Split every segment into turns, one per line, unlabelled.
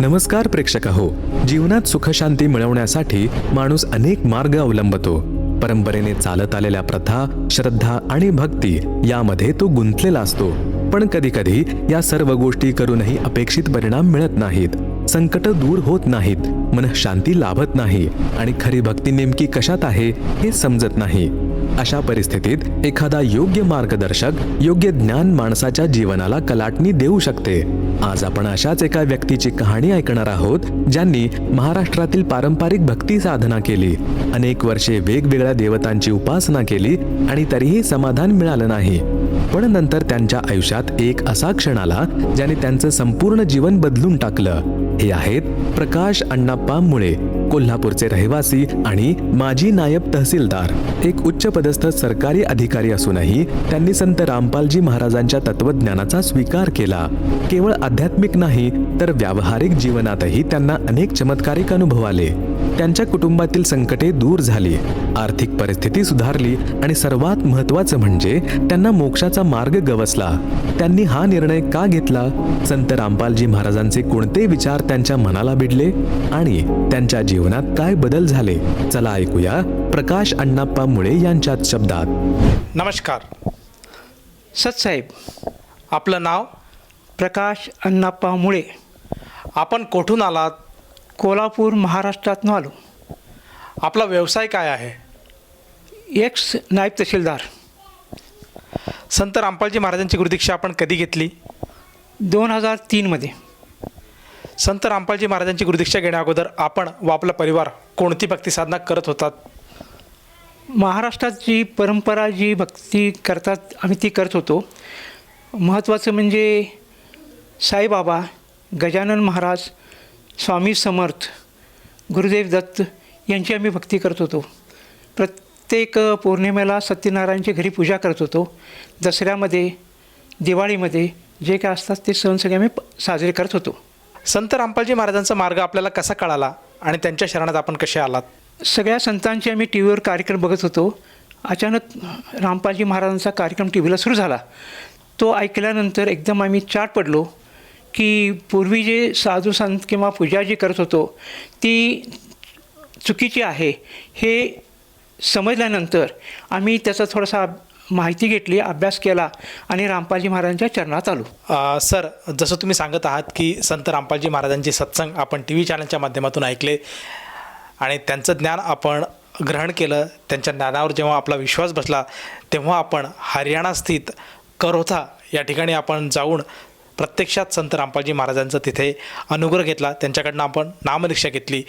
नमस्कार प्रेक्षक हो जीवनात सुखशांती मिळवण्यासाठी माणूस अनेक मार्ग अवलंबतो. परंपरेने चालत आलेल्या प्रथा श्रद्धा आणि भक्ती यामध्ये तो गुंतलेला असतो. पण कधी कधी या सर्व गोष्टी करूनही अपेक्षित परिणाम मिळत नाहीत. संकट दूर होत नाहीत. मन शांती लाभत नाही. आणि खरी भक्ती नेमकी कशात आहे हे समजत नाही. अशा परिस्थितीत एखादा योग्य मार्गदर्शक योग्य ज्ञान माणसाच्या जीवनाला कलाटणी देऊ शकते. आज आपण अशाच एका व्यक्तीची कहाणी ऐकणार आहोत ज्यांनी महाराष्ट्रातील पारंपरिक भक्ती साधना केली. अनेक वर्षे वेगवेगळ्या देवतांची उपासना केली आणि तरीही समाधान मिळालं नाही. पण नंतर त्यांच्या आयुष्यात एक असा क्षण आला ज्याने त्यांचं संपूर्ण जीवन बदलून टाकलं. हे आहेत प्रकाश अण्णाप्पा मुळे कोल्हापूरचे रहिवासी आणि माजी नायब तहसीलदार. एक उच्च पदस्थ सरकारी अधिकारी असूनही त्यांनी संत रामपालजी महाराजांच्या तत्वज्ञानाचा स्वीकार केला. केवळ आध्यात्मिक नाही तर व्यावहारिक जीवनातही त्यांना अनेक चमत्कारिक अनुभव आले. त्यांच्या कुटुंबातील संकटे दूर झाली. आर्थिक परिस्थिती सुधारली आणि सर्वात महत्वाचं म्हणजे त्यांना मोक्षाचा मार्ग गवसला. त्यांनी हा निर्णय का घेतला? संत रामपालजी महाराजांचे कोणते विचार त्यांच्या मनाला भिडले? आणि त्यांच्या जीवनात काय बदल झाले? चला ऐकूया प्रकाश अण्णाप्पा मुळे यांच्यात शब्दात.
नमस्कार.
सतसाहेब
आपलं नाव
प्रकाश अण्णाप्पा मुळे.
आपण कोठून आलात?
कोल्हापूर महाराष्ट्रातून आलो.
आपला व्यवसाय काय आहे?
एक्स नायब तहसीलदार.
संत रामपालजी महाराजांची गुरुदीक्षा आपण कधी घेतली?
दोन हजार तीनमध्ये.
संत रामपालजी महाराजांची गुरुदीक्षा घेण्या अगोदर आपण व आपला परिवार कोणती भक्ती साधना करत होतात?
महाराष्ट्रात जी परंपरा जी भक्ती करतात आम्ही ती करत होतो. महत्त्वाचं म्हणजे साईबाबा गजानन महाराज स्वामी समर्थ गुरुदेव दत्त यांची आम्ही भक्ती करत होतो. प्रत्येक पौर्णिमेला सत्यनारायणची घरी पूजा करत होतो. दसऱ्यामध्ये दिवाळीमध्ये जे काय असतात ते सण सगळे आम्ही साजरे करत होतो.
संत रामपालजी महाराजांचा मार्ग आपल्याला कसा कळाला आणि त्यांच्या शरणात आपण कसे आलात?
सगळ्या संतांचे आम्ही टी व्हीवर कार्यक्रम बघत होतो. अचानक रामपालजी महाराजांचा कार्यक्रम टी व्हीला सुरू झाला. तो ऐकल्यानंतर एकदम आम्ही चाट पडलो. की पूर्वी जे साधू संत किंवा पूजा जी करत होतो ती चुकीची आहे हे समजल्यानंतर आम्ही त्याचा थोडासा माहिती घेतली अभ्यास केला आणि रामपालजी महाराजांच्या चरणात आलो.
सर जसं तुम्ही सांगत आहात की संत रामपालजी महाराजांचे सत्संग आपण टी व्ही चॅनलच्या माध्यमातून ऐकले आणि त्यांचं ज्ञान आपण ग्रहण केलं त्यांच्या ज्ञानावर जेव्हा आपला विश्वास बसला तेव्हा आपण हरियाणा स्थित करोथा या ठिकाणी आपण जाऊन प्रत्यक्षात संत रामपालजी महाराजांचा तिथे अनुग्रह घेतला. त्यांच्याकडनं आपण नामदीक्षा घेतली.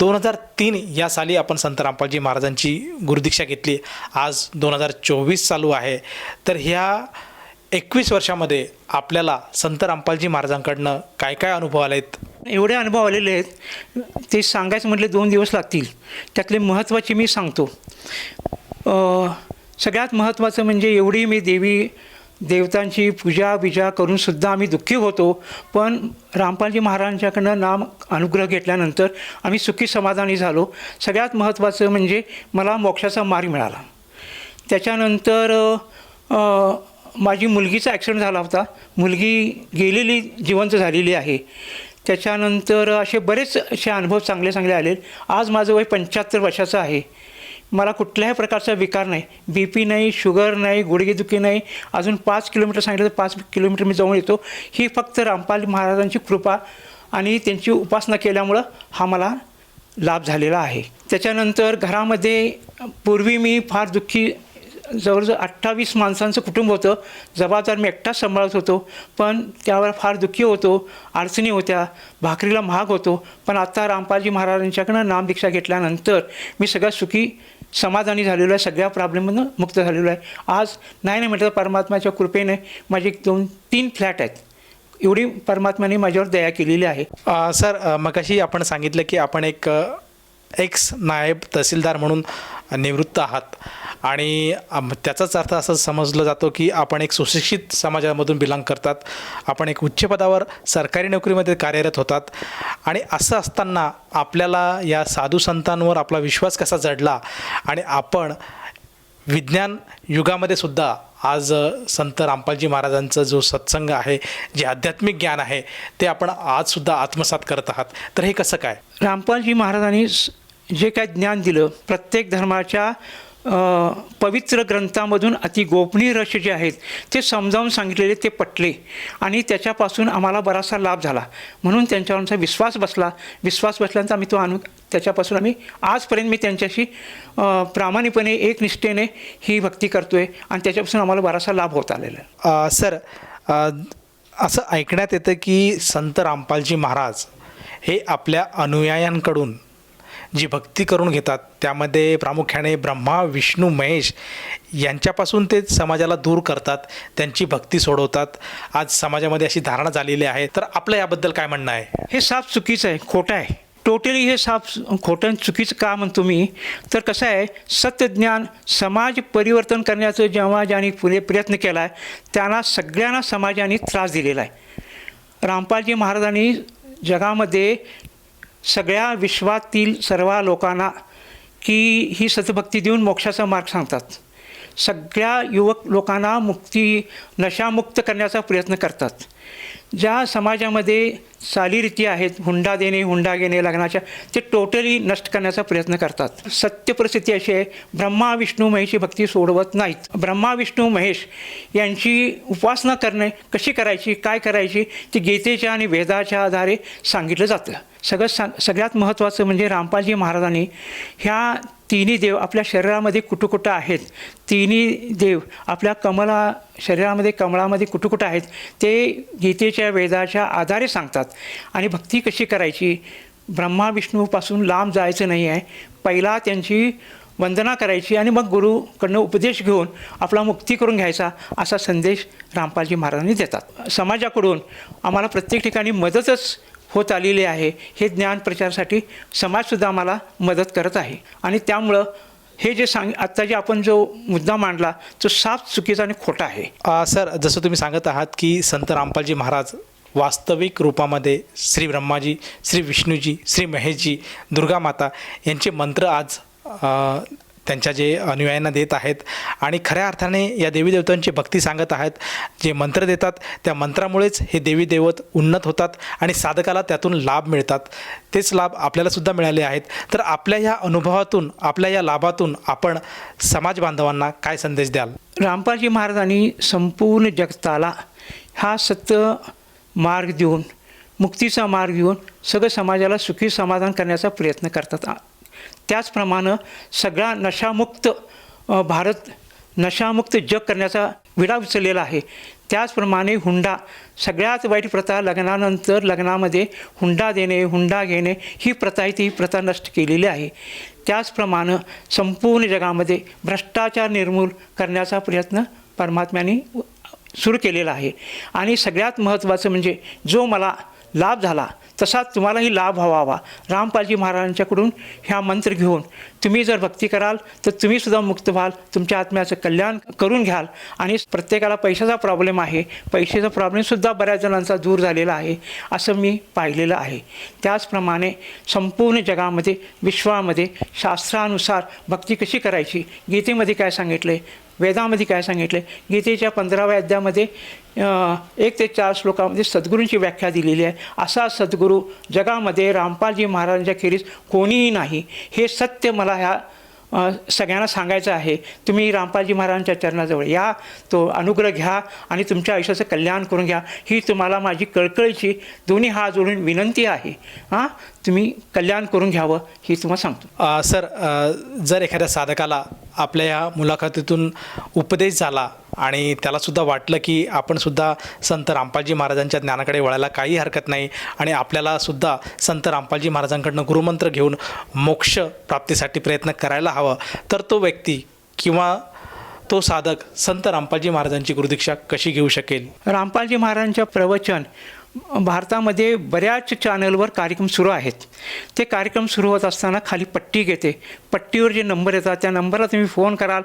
दोन हजार तीन या साली आपण संत रामपालजी महाराजांची गुरुदीक्षा घेतली. आज दोन हजार चोवीस चालू आहे. तर ह्या एकवीस वर्षामध्ये आपल्याला संत रामपालजी महाराजांकडनं काय काय अनुभव आले आहेत
एवढे अनुभव आलेले आहेत. ते सांगायचं म्हटले दोन दिवस लागतील. त्यातले महत्त्वाचे मी सांगतो. सगळ्यात महत्त्वाचं म्हणजे एवढी मी देवी देवतांची पूजा बिजा करूनसुद्धा आम्ही दुःखी होतो. पण रामपालजी महाराजांच्याकडनं नाम अनुग्रह घेतल्यानंतर आम्ही सुखी समाधानी झालो. सगळ्यात महत्त्वाचं म्हणजे मला मोक्षाचा मार्ग मिळाला. त्याच्यानंतर माझी मुलगीचा ॲक्सिडेंट झाला होता. मुलगी गेलेली जिवंत झालेली आहे. त्याच्यानंतर असे बरेच असे अनुभव चांगले चांगले आले आज माझं वय पंच्याहत्तर वर्षाचं आहे. मला कुठल्याही प्रकारचा विकार नाही. बी पी नाही शुगर नाही गुडघेदुखी नाही. अजून पाच किलोमीटर सांगितलं तर पाच किलोमीटर मी जाऊन येतो. ही फक्त रामपाल महाराजांची कृपा आणि त्यांची उपासना केल्यामुळं हा मला लाभ झालेला आहे. त्याच्यानंतर घरामध्ये पूर्वी मी फार दुःखी जवळजवळ अठ्ठावीस माणसांचं कुटुंब होतं. जबाबदार मी एकटाच सांभाळत होतो. पण त्यावर फार दुःखी होतो अडचणी होत्या भाकरीला महाग होतो. पण आता रामपालजी महाराजांच्याकडनं नामदीक्षा घेतल्यानंतर मी सगळ्यात सुखी समाधानी झालेलो आहे सगळ्या प्रॉब्लेममधून मुक्त झालेलो आहे. आज नाही नाही म्हटलं परमात्माच्या कृपेने माझे एक दोन तीन फ्लॅट आहेत. एवढी परमात्म्याने माझ्यावर दया केलेली आहे.
सर अ, मगाशी आपण सांगितलं की आपण एक एक्स नायब तहसीलदार म्हणून निवृत्त आहात. आणि त्याचाच अर्थ असं समजलं जातो की आपण एक सुशिक्षित समाजामधून बिलॉंग करतात. आपण एक उच्च पदावर सरकारी नोकरीमध्ये कार्यरत होतात. आणि असं असताना आपल्याला या साधू संतांवर आपला विश्वास कसा जडला आणि आपण विज्ञान युगामध्ये सुद्धा आज संत रामपालजी महाराजांचा जो सत्संग आहे जे आध्यात्मिक ज्ञान आहे ते आपण आजसुद्धा आत्मसात करत आहात. तर हे कसं काय?
रामपालजी महाराजांनी जे काय ज्ञान दिलं प्रत्येक धर्माच्या पवित्र ग्रंथामधून अति गोपनीय रहस्य जे आहेत ते समजावून सांगितलेले ते पटले. आणि त्याच्यापासून आम्हाला बराचसा लाभ झाला. म्हणून त्यांच्यावर आमचा विश्वास बसला. विश्वास बसल्यानंतर आम्ही तो अनु त्याच्यापासून आम्ही आजपर्यंत मी त्यांच्याशी प्रामाणिकपणे एकनिष्ठेने ही भक्ती करतो आहे आणि त्याच्यापासून आम्हाला बराचसा लाभ होत आलेला आहे.
सर असं ऐकण्यात येतं की संत रामपालजी महाराज हे आपल्या अनुयायांकडून जी भक्ती करून घेतात त्यामध्ये प्रामुख्याने ब्रह्मा विष्णू महेश यांच्यापासून ते समाजाला दूर करतात त्यांची भक्ती सोडवतात. आज समाजामध्ये अशी धारणा झालेली आहे. तर आपलं याबद्दल काय म्हणणं आहे?
हे साफ चुकीचं आहे खोटं आहे. टोटली हे साफ खोटं आणि चुकीचं का म्हणतो मी तर कसं आहे सत्यज्ञान समाज परिवर्तन करण्याचं जेव्हा ज्यांनी पुरे प्रयत्न केला आहे त्यांना सगळ्यांना समाजाने त्रास दिलेला आहे. रामपालजी महाराजांनी जगामध्ये सगळ्या विश्वातील सर्व लोकांना की ही सतभक्ती देऊन मोक्षाचा मार्ग सांगतात. सगळ्या युवक लोकांना मुक्ती नशामुक्त करण्याचा प्रयत्न करतात. ज्या समाजामध्ये चालीरीती आहेत हुंडा देणे हुंडा घेणे लग्नाच्या ते टोटली नष्ट करण्याचा प्रयत्न करतात. सत्य परिस्थिती अशी आहे ब्रह्मा विष्णू महेशची भक्ती सोडवत नाहीत. ब्रह्मा विष्णू महेश यांची उपासना करणे कशी करायची काय करायची ती गीतेच्या आणि वेदाच्या आधारे सांगितलं जातं. सगळं सा सगळ्यात महत्त्वाचं म्हणजे रामपालजी महाराजांनी ह्या तिन्ही देव आपल्या शरीरामध्ये कुठं कुठं आहेत तिन्ही देव आपल्या कमला शरीरामध्ये कमळामध्ये कुठं कुठं आहेत ते गीतेच्या वेदाच्या आधारे सांगतात. आणि भक्ती कशी करायची? ब्रह्मा विष्णूपासून लांब जायचं नाही आहे पहिला त्यांची वंदना करायची आणि मग गुरुकडनं उपदेश घेऊन आपला मुक्ती करून घ्यायचा असा संदेश रामपालजी महाराजांनी देतात. समाजाकडून आम्हाला प्रत्येक ठिकाणी मदतच होत आलेली आहे. हे ज्ञान प्रचारासाठी समाजसुद्धा आम्हाला मदत करत आहे. आणि त्यामुळं हे जे सांग आत्ता जे आपण जो मुद्दा मांडला तो साफ चुकीचा आणि खोटा आहे.
सर जसं तुम्ही सांगत आहात की संत रामपालजी महाराज वास्तविक रूपामध्ये श्री ब्रह्माजी श्री विष्णूजी श्री महेशजी दुर्गा माता यांचे मंत्र आज त्यांच्या जे अनुयायांना देत आहेत आणि खऱ्या अर्थाने या देवी देवतांची भक्ती सांगत आहेत. जे मंत्र देतात त्या मंत्रामुळेच हे देवी देवत उन्नत होतात आणि साधकाला त्यातून लाभ मिळतात. तेच लाभ आपल्यालासुद्धा मिळाले आहेत. तर आपल्या या अनुभवातून आपल्या या लाभातून आपण समाज बांधवांना काय संदेश द्याल?
रामपालजी महाराजांनी संपूर्ण जगताला हा सत्य मार्ग देऊन मुक्तीचा मार्ग देऊन सगळं समाजाला सुखी समाधान करण्याचा प्रयत्न करतात. त्याचप्रमाणे सगळा नशामुक्त भारत नशामुक्त जग करण्याचा विडा उचललेला आहे. त्याचप्रमाणे हुंडा सगळ्यात वाईट प्रथा लग्नानंतर लग्नामध्ये हुंडा देणे हुंडा घेणे ही प्रथा आहे ती प्रथा नष्ट केलेली आहे. त्याचप्रमाणे संपूर्ण जगामध्ये भ्रष्टाचार निर्मूल करण्याचा प्रयत्न परमात्म्याने सुरू केलेला आहे. आणि सगळ्यात महत्त्वाचं म्हणजे जो मला लाभ झाला. तसाच तुम्हालाही लाभ व्हावा. रामपालजी महाराजांच्याकडून ह्या मंत्र घेऊन तुम्ही जर भक्ती कराल तर तुम्हीसुद्धा मुक्त व्हाल तुमच्या आत्म्याचं कल्याण करून घ्याल. आणि प्रत्येकाला पैशाचा प्रॉब्लेम आहे. पैशाचा प्रॉब्लेमसुद्धा बऱ्याच जणांचा दूर झालेला आहे. असं मी पाहिलेलं आहे. त्याचप्रमाणे संपूर्ण जगामध्ये विश्वामध्ये शास्त्रानुसार भक्ती कशी करायची? गीतेमध्ये काय सांगितलं आहे वेदामध्ये काय सांगितलं गीतेच्या पंधराव्या अध्यामध्ये एक ते चार श्लोकामध्ये सद्गुरूंची व्याख्या दिलेली आहे. असा सद्गुरू जगामध्ये रामपालजी महाराजांच्या खेरीज कोणीही नाही. हे सत्य मला ह्या सगळ्यांना सांगायचं आहे. तुम्ही रामपालजी महाराजांच्या चरणाजवळ या तो अनुग्रह घ्या आणि तुमच्या आयुष्याचं कल्याण करून घ्या. ही तुम्हाला माझी कळकळीची दोन्ही हात जोडून विनंती आहे. हां? तुम्ही कल्याण करून घ्यावं ही तुम्हाला सांगतो.
सर जर एखाद्या साधकाला आपल्या या मुलाखतीतून उपदेश झाला आणि त्यालासुद्धा वाटलं की आपणसुद्धा संत रामपालजी महाराजांच्या ज्ञानाकडे वळायला काही हरकत नाही आणि आपल्यालासुद्धा संत रामपालजी महाराजांकडनं गुरुमंत्र घेऊन मोक्ष प्राप्तीसाठी प्रयत्न करायला हवं. तर तो व्यक्ती किंवा तो साधक संत रामपालजी महाराजांची गुरुदीक्षा कशी घेऊ शकेल?
रामपालजी महाराजांच्या प्रवचन भारतामध्ये बऱ्याच चॅनलवर कार्यक्रम सुरू आहेत. ते कार्यक्रम सुरू होत असताना खाली पट्टी घेते. पट्टीवर जे नंबर येतात त्या नंबरला तुम्ही फोन कराल.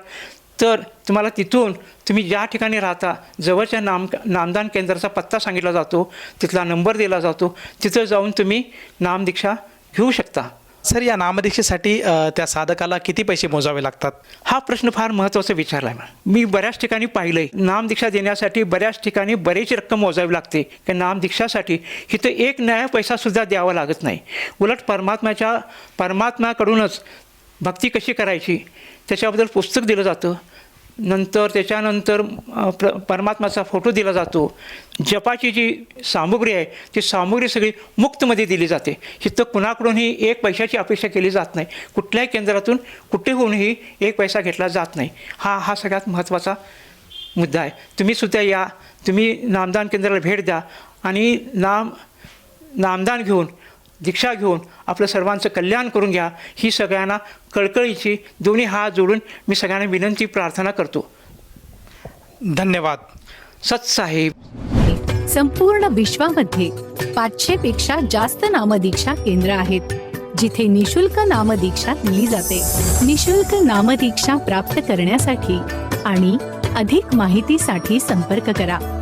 तर तुम्हाला तिथून तुम्ही ज्या ठिकाणी राहता जवळच्या नाम नामदान केंद्राचा पत्ता सांगितला जातो. तिथला नंबर दिला जातो. तिथं जाऊन तुम्ही नामदीक्षा घेऊ शकता.
सर या नामदीक्षेसाठी त्या साधकाला किती पैसे मोजावे लागतात?
हा प्रश्न फार महत्त्वाचा विचारला आहे मी बऱ्याच ठिकाणी पाहिलं आहे नामदीक्षा देण्यासाठी बऱ्याच ठिकाणी बरेच रक्कम मोजावी लागते. की नामदीक्षासाठी इथं एक न्याय पैसासुद्धा द्यावा लागत नाही. उलट परमात्म्याच्या परमात्म्याकडूनच भक्ती कशी करायची? त्याच्याबद्दल पुस्तक दिलं जातं. नंतर त्याच्यानंतर प्र परमात्माचा फोटो दिला जातो. जपाची जी सामुग्री आहे ती सामुग्री सगळी मुक्तमध्ये दिली जाते. इथं कुणाकडूनही एक पैशाची अपेक्षा केली जात नाही. कुठल्याही केंद्रातून कुठेहूनही एक पैसा घेतला जात नाही. हा हा सगळ्यात महत्त्वाचा मुद्दा आहे. तुम्हीसुद्धा या तुम्ही नामदान केंद्राला भेट द्या आणि नाम नामदान घेऊन दीक्षा घेऊन आपलं सर्वांचं कल्याण करून घ्या. ही सगळ्यांना कळकळीची दोन्ही हात जोडून मी सगळ्यांना विनंती प्रार्थना करतो.
धन्यवाद.
सतसाहेब
संपूर्ण विश्वामध्ये पाचशे पेक्षा जास्त नामदीक्षा केंद्र आहेत जिथे निशुल्क नामदीक्षा दिली जाते. निशुल्क नामदीक्षा प्राप्त करण्यासाठी आणि अधिक माहितीसाठी संपर्क करा.